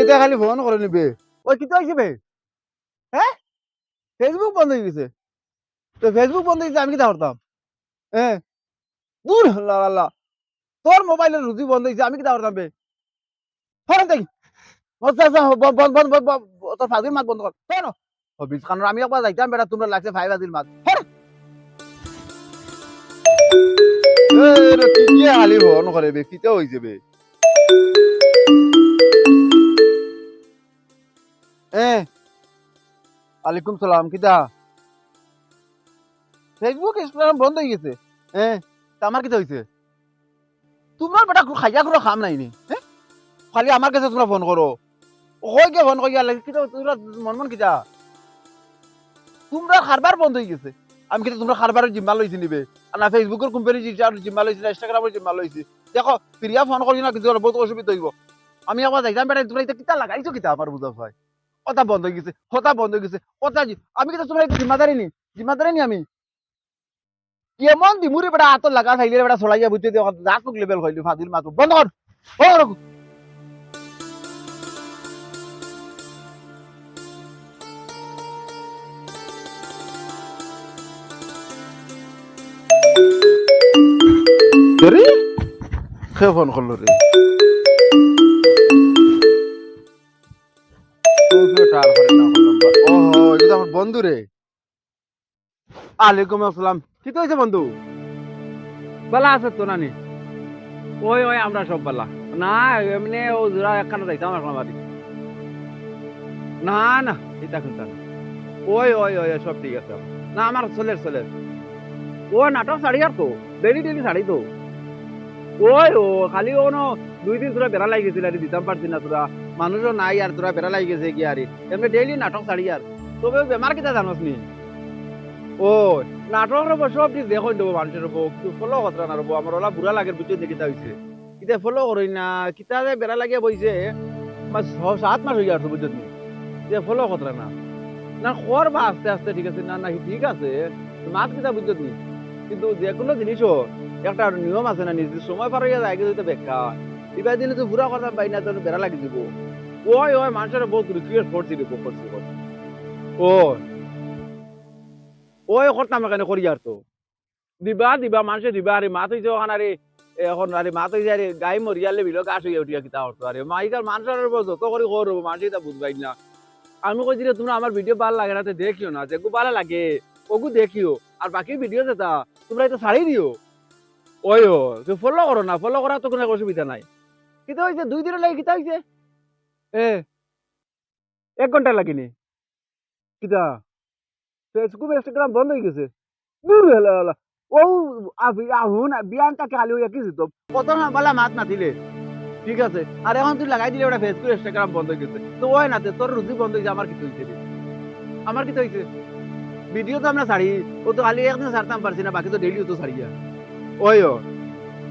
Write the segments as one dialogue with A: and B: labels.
A: এটা খালি ফোন করে নিবে ওই কিতা হয়েছে বে? হ্যাঁ ফেসবুক বন্ধ হয়ে গেছে। তো ফেসবুক বন্ধ হয়ে গেছে, আমি কিতা করতাম হ্যাঁ দূর আল্লাহ তোর মোবাইলের রুজি বন্ধ হয়েছে আমি কিতা করতাম বে? হ্যাঁ দেখি তোর ফাজিল মাত বন্ধ কর ও বিশ খানোর আমি একবার যাইতাম বেটা তোমরা লাগছে ফাইভ ফাজিল মাত। হ্যাঁ কি খালি ফোন করে বে কিতা হয়েছে বে? এ, আলাইকুম সালাম কিতা ফেসবুক ইনস্টাগ্রাম বন্ধ হয়ে গেছে। হ্যাঁ তা আমার কিতা হয়েছে তোমরা বেটা খাইয়া কোনো খাম নাই নি হ্যাঁ খালি আমার কাছে তোমরা ফোন করো। ওই কে ফোন করিয়া লাগে কিতা তোমরা মন মন কিতা তোমরা খারবার বন্ধ হয়ে গেছে। আমি কিন্তু তোমরা খারবারের জিম্মা লইছি নিবে? আর না ফেসবুকের কোম্পানি জিম্মা লইছি না ইনস্টাগ্রামের জিম্মা লইছি। দেখো প্রিয়া ফোন করি না, কিন্তু বহুত অসুবিধা হইব। আমি একবার যাইতাম, বেটা, তোমরা এটা কিতা লাগাইছো কিতা আমার বুঝা ভাই? কথা বন্ধ হয়ে গেছে কথা বন্ধ হয়ে গেছে জি- আমি কিন্তু তোমরা জিম্মাদারি নি জিম্মাদারি নি আমি এমন দিমুরি বেটা আত লাগা খাইলে বেটা ছড়াইয়া বুঝতে দিয়ে যা তোক লেভেল হইলি ফাদিল মাতো, বন্ধ কর ও রকু কে ফোন করল রে? বন্ধু রে আলাইকুম আসসালাম। কি হয়েছে বন্ধু? আছে তো নানি। ওই ওই, আমরা সব না, এমনি ও জোড়া একখানা যাইতাম এখন বাড়ি না না, এটা। ওই ওই ওই সব ঠিক আছে না, আমার চলের চলের। ও নাটক শাড়ি আর তো ডেলি ডেলি শাড়ি তো। ওই, ও, খালি ও দুই দিন তোরা বেড়া লাগি আর দিতাম পারছি না তোরা। মানুষও নাই আর তোরা বেড়া লাগি গেছে কি আর। এমনি ডেইলি নাটক শাড়ি আর। তবে বেমার কিতা জানোস নি ও নাটক রব সব দেখো দেবো মানুষের রব ফলো কথা না রব আমার ওলা বুড়া লাগে বুঝতে দেখি তা হইছে কিতা ফলো করই না কিতা যে বেড়া বইছে সাত মাস হয়ে বুঝতে যে ফলো কথা না না খর বা আস্তে আস্তে ঠিক আছে, না না ঠিক আছে, মাত কিতা বুঝতে নি। কিন্তু যে কোনো জিনিসও একটা নিয়ম আছে না নিজের সময় পার হইয়া যায় কিন্তু বেকা। এবার দিনে তো পুরা কথা পাই না তো বেড়া লাগি দিব ওই ওই মানুষের বহুত রিকোয়েস্ট করছি করছি ও ওই করতাম এখানে করি আর তো? দিবা দিবা, মানুষে দিবা, আরে মাত হইছে ওখানে, আরে এখন, আরে হইছে, আরে গাই মরিয়ালে বিলো গাছ হইয়া উঠিয়া কিতা হতো আরে মাইকার মানুষের যত করে বুঝবাই না। আমি কইছি রে তোমরা আমার ভিডিও ভালো লাগে না দেখিও না, যেগু ভালো লাগে, ওগু দেখিও, আর বাকি ভিডিও যেটা তোমরা এটা ছাড়ি দিও। ওই, ও ফলো করো না ফলো করা তো কোনো অসুবিধা নাই। কিতা হইছে? দুই দিনের লাগে কিতা হইছে? এ, এক ঘণ্টা লাগেনি। কিতা? ফেসবুক ইনস্টাগ্রাম বন্ধ হয়ে গেছে। দূর হেলা হেলা। ও আবি আহুন বিয়ান তাকে খালি হইয়া কিছু তো কত বলা মাত না দিলে ঠিক আছে? আর এখন তুই লাগাই দিলে ওটা ফেসবুক ইনস্টাগ্রাম বন্ধ হয়ে গেছে। তো ওই না তে, তোর রুজি বন্ধ হয়েছে আমার কি হয়েছে? আমার কি হয়েছে ভিডিও তো আমরা ছাড়ি ও তো খালি একদিন ছাড়তাম পারছি না বাকি তো ডেইলি তো ছাড়িয়া। ওই ও।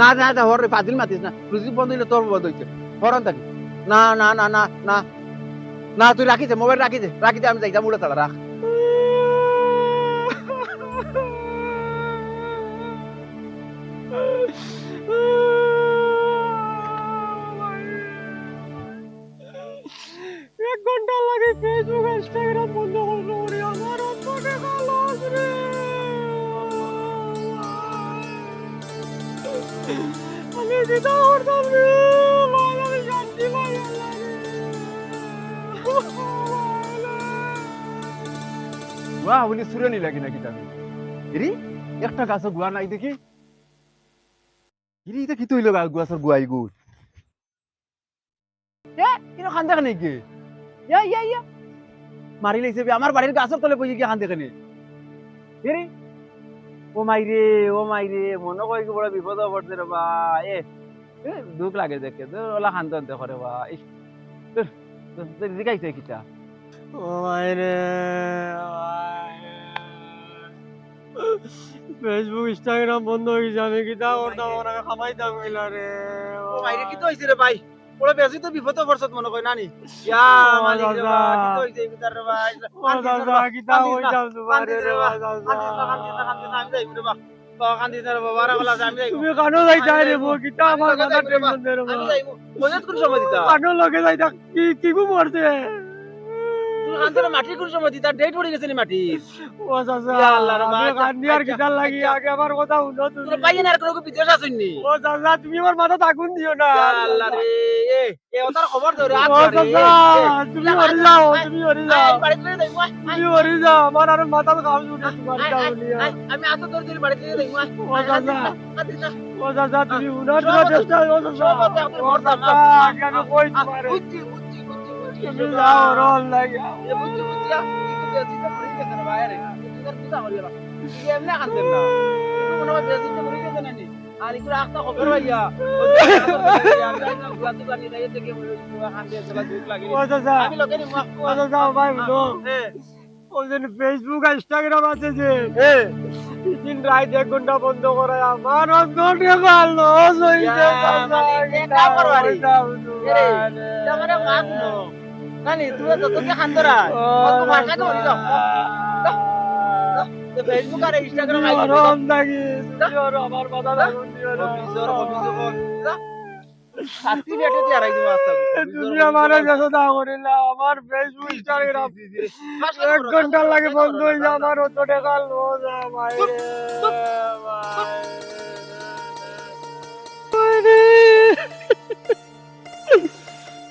A: না না না হর পাতিল মাতিস না। রুজি বন্ধ হইলে তোর বন্ধ হয়েছে হরন থাকি। না না না না না। না, তুই রাখিছে মোবাইল রাখিছে রাখিছে আমি যাইতাম উড়ে তাড়া রাখ।
B: এক ঘণ্টা লাগে ফেসবুক বন্ধ রে। আমি যেটা করতাম
A: গুয়া বলি সুরে নি লাগি নাকি তাকে এরি একটা গাছের গুয়া নাই দেখি এরি এটা কি তৈল গাছের গুয়াই গুড় কিনো খান দেখে নাকি ইয়া ইয়া ইয়া মারি লাইছে আমার বাড়ির গাছের তলে বসে গিয়ে খান দেখে নে এরি ও মাই রে ও মাই রে মনে কই কি বড় এ দুঃখ লাগে দেখে তো ওলা খান দেখো রে বা ইস ধুর,
B: ফেসবুক ইনস্টাগ্রাম বন্ধ হয়ে গেছে আমি কিতা করতাম? খামাইতাম কইলা রে।
A: কি তো হইছে রে ভাই? ওরা বেশি তো বিপদ পড়ছত মনে কই নানি। ইয়া রে ভাই কি তো হইছে বিতার রে ভাই?
B: দাদা কিতা তোমারে
A: কান্দিস
B: রে দাদা
A: আমি যাইব রে বা বাবা কান্দিস না রে বাবা আমি যাইবো।
B: তুমি কানো যাইতা
A: আমি
B: রে
A: যাইবো।
B: বো কিতা আমার
A: লগে
B: মাথা
A: যাইবো
B: টেনশন দে রে
A: আমি
B: বা
A: যাইবো মজা সময় দিতা?
B: কানো লগে যাইতা কি কি মরছে?
A: তুই কান্দরে মাটি কোন সময় দিতা ডেট পড়ে গেছে মাটি
B: ও চাচা
A: আচ্ছা,
B: কান্দি আর
A: আচ্ছা,
B: লাগি
A: আচ্ছা।
B: আগে আমার কথা শুনো তুমি।
A: পাইয়ে না আর কোনো বিদেশ আসুননি
B: ও চাচা তুমি আমার মাথা আগুন দিও না।
A: আল্লাহ রে। এ এ ওটার খবর ধরে আগ
B: ও চাচা তুমি হরি যাও তুমি যাও। তুমি হরি যাও আমার আর মাথা কাম শুনে তোমার যাও
A: আয়,
B: নিয়া
A: আয়, আমি আত তোর দিল বাড়ি থেকে দেবো
B: ও চাচা ও চাচা তুমি উনার
A: সব
B: তোমার
A: আছে,
B: চেষ্টা ও চাচা
A: সব আছে, আপনার
B: ও চাচা
A: আ-
B: কই তোমারে? ফেসবুক আর ইনস্টাগ্রাম আছে যে দিন রাত এক ঘণ্টা বন্ধ করে আমার অন্তরে ভালো সইতে
A: ফেসবুক আর ইনস্টাগ্রাম
B: আমার মাথা লাগুন দিও
A: অফিসর অফিসর শাস্তি বেটে দিয়ে রাখি মাছ
B: তুমি আমার কাছে দাও করিলা আমার ফেসবুক ইনস্টাগ্রাম এক ঘণ্টা লাগে বন্ধ হয়ে যায় আমার অত টাকা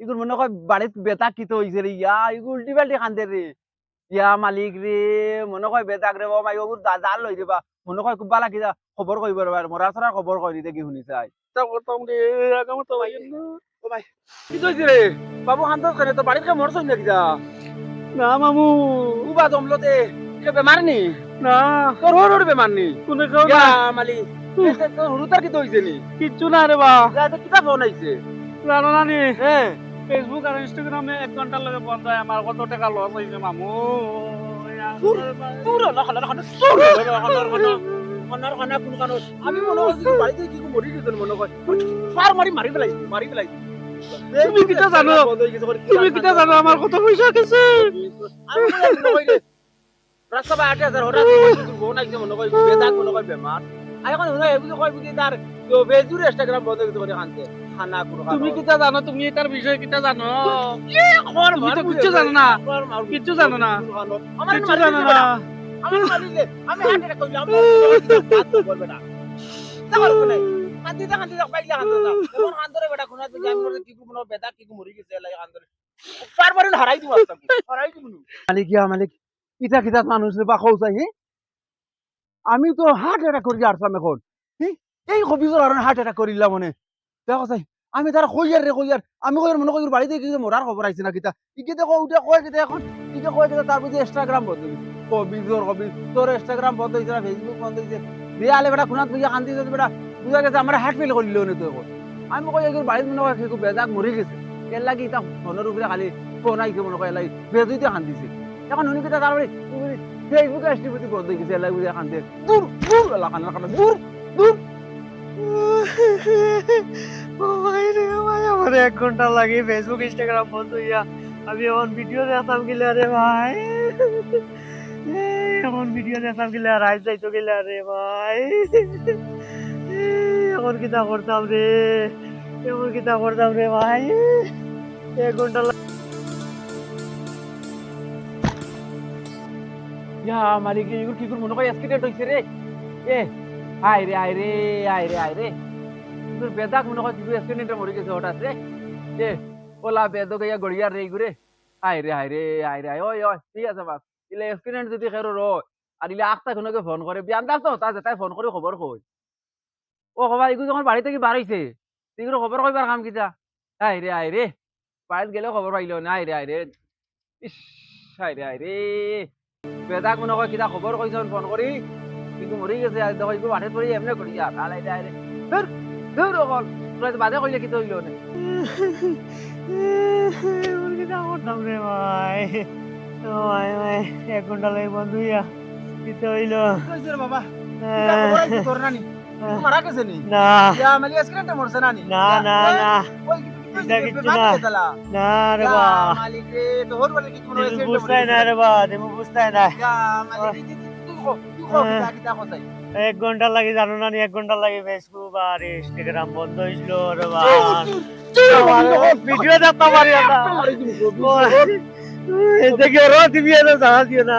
A: ইগুর মনে কয় বাড়িত বেতা কিতো হইছে রে ইয়া ইগুর উল্টি পাল্টি খান্দে রে। ইয়া মালিক রে মনে কয় বেতাক রে বাবা ইগুর দাদা লই দিবা মনে কয় খুব বালা কিটা খবর কইব রে মরা সরা খবর কই দিতে কি শুনি চাই তাম রে আগাম তো ভাই ও ভাই। কি কইছে রে বাবু হান্ত করে তো বাড়িতে মরছ না কিটা
B: না মামু।
A: উবা দমলতে কে বেমার নি?
B: না।
A: তোর হর বেমার নি?
B: কোনে
A: ইয়া
B: না
A: মালিক তোর হুরুতার কি হইছে নি?
B: কিচ্ছু না রে বা।
A: যা তো ফোন আইছে
B: জানো না নি?
A: হ্যাঁ
B: ফেসবুক আর ইনস্টাগ্রামে এক ঘণ্টার লগে বন্ধ হয়। আমার কত টাকা লস হয়েছে মামু?
A: আমি মনে করছি বাড়িতে কি মরি গেছেন মনে কয় ফার মারি মারি ফেলাই মারি ফেলাই।
B: তুমি কিটা জানো? তুমি কিটা জানো? আমার কত পয়সা গেছে?
A: রাস্তা বা আটে হাজার হঠাৎ মনে কয় বেদাক মনে কয় বেমার আর এখন মনে হয় তার ফেসবুক ইনস্টাগ্রাম বন্ধ
B: তুমি কিটা জানো? তুমি এটার বিষয়ে কিটা জানো?
A: খবর
B: তুমি কিচ্ছু জানো না। কিচ্ছু জানো না। কিচ্ছু জানো না।
A: আমি তো জানি না কি কোনো বেদা কি মরি গেছে লাই কান্দরে তারপরে হারাই দিও আস্তা হারাই দিও মালিক মালিক ইটা কিটা মানুষ রে বা কৌসাই হে? আমি তো হার্ট অ্যাটাক করি আসলাম এখন? এই কবিজর আর হার্ট অ্যাটাক করিলাম মনে। দেখো সাই আমি তারা কইয়ার রে কইয়ার আমি কইয়ার মনে কইর বাড়িতে কি মরার খবর আইছে না কিতা। ইকে দেখো উঠে কয় কিতা এখন ইকে কয় কিতা তার মধ্যে ইনস্টাগ্রাম বন্ধ হইছে কবিজর কবি তোর ইনস্টাগ্রাম বন্ধ হইছে না ফেসবুক বন্ধ হইছে রিয়ালে বেটা খুনাত বুঝা কান্দি দিছে বেটা বুঝা গেছে আমার হার্ট ফেল করিল নে তো আমি কই এগুর বাড়িতে মনে কেউ বেজাক মরে গেছে। এর লাগি তা ফোনের উপরে খালি ফোন আইছে মনে কয় লাগি বেজুইতে কান্দিছে। এখন উনি কিতা তারপরে ফেসবুক এসটিভিটি বন্ধ হয়ে গেছে এর লাগি বুঝা কান্দে দূর দূর এলা কান্না কান্না দূর দূর
B: ভাই এক ঘণ্টা লাগে। ফেসবুক ইনস্টাগ্রাম বন্ধ হইয়া আমি এখন ভিডিও দেখতাম গেলে রে ভাই। এখন ভিডিও দেখতাম গেলে, আর আইস যাইতো গেলে রে ভাই। এখন কিতা করতাম রে এখন কিতা করতাম রে ভাই। এক ঘণ্টা
A: ইয়া মালিক এগুলো কি করে মনে হয় অ্যাক্সিডেন্ট হইছে রে। এ আয় রে আয় রে আয় রে আয় রে তোর বেদাক মনে হয় কিছু অ্যাক্সিডেন্টে মরে গেছে হঠাৎ রে। এ ওলা বেদ গাইয়া গড়িয়ার রে ঘুরে আয় রে আয় রে আয় রে ওই ওই ঠিক আছে বাস ইলে অ্যাক্সিডেন্ট যদি খেরো র আর ইলে আখতা কোনোকে ফোন করে বিয়ান দাস তো তা তাই ফোন করে খবর কই ও খবর এগুলো যখন বাড়ি থেকে বার হইছে এগুলো খবর কইবার কাম কিতা। আয় রে আয় রে বাড়িতে গেলেও খবর পাইল না? আয় রে আয় রে ইস আয় রে বেদাক মনে কয় কিতা খবর কইছন ফোন করি কিন্তু মরি গেছে আর দেখো ইগো বাটে পড়ি এমনি করি আর আলাই যায় রে ধর ধর অকল
C: তোরা বাদে কইলে কি তো হইল না
A: ওর কি দাম রে ভাই ও ভাই ভাই এক ঘণ্টা লাগে বন্ধ দিতে হইল
C: কইছে বাবা তোর নানি? মারা গেছে নি
A: না।
C: ইয়া মালি অ্যাক্সিডেন্টে মরছে নানি
A: না। না না
C: ওই
A: এটা কিচ্ছু না। না রে বা
C: কি
A: বুঝতাই না এক ঘণ্টা লাগে জানো না এক ঘণ্টা লাগে ফেসবুক আর ইনস্টাগ্রাম বন্ধ বা ভিডিও দেখতে পারি দেখি রো তুমি আর জানা দিও না।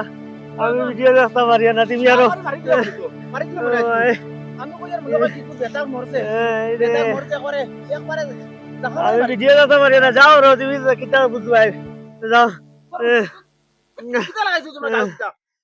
A: আমি ভিডিও দেখতে পারি না তুমি আরও। আমি ভিডিও দেখতে পারি না যাও রো তুমি কিতা বুঝবাই। যাও।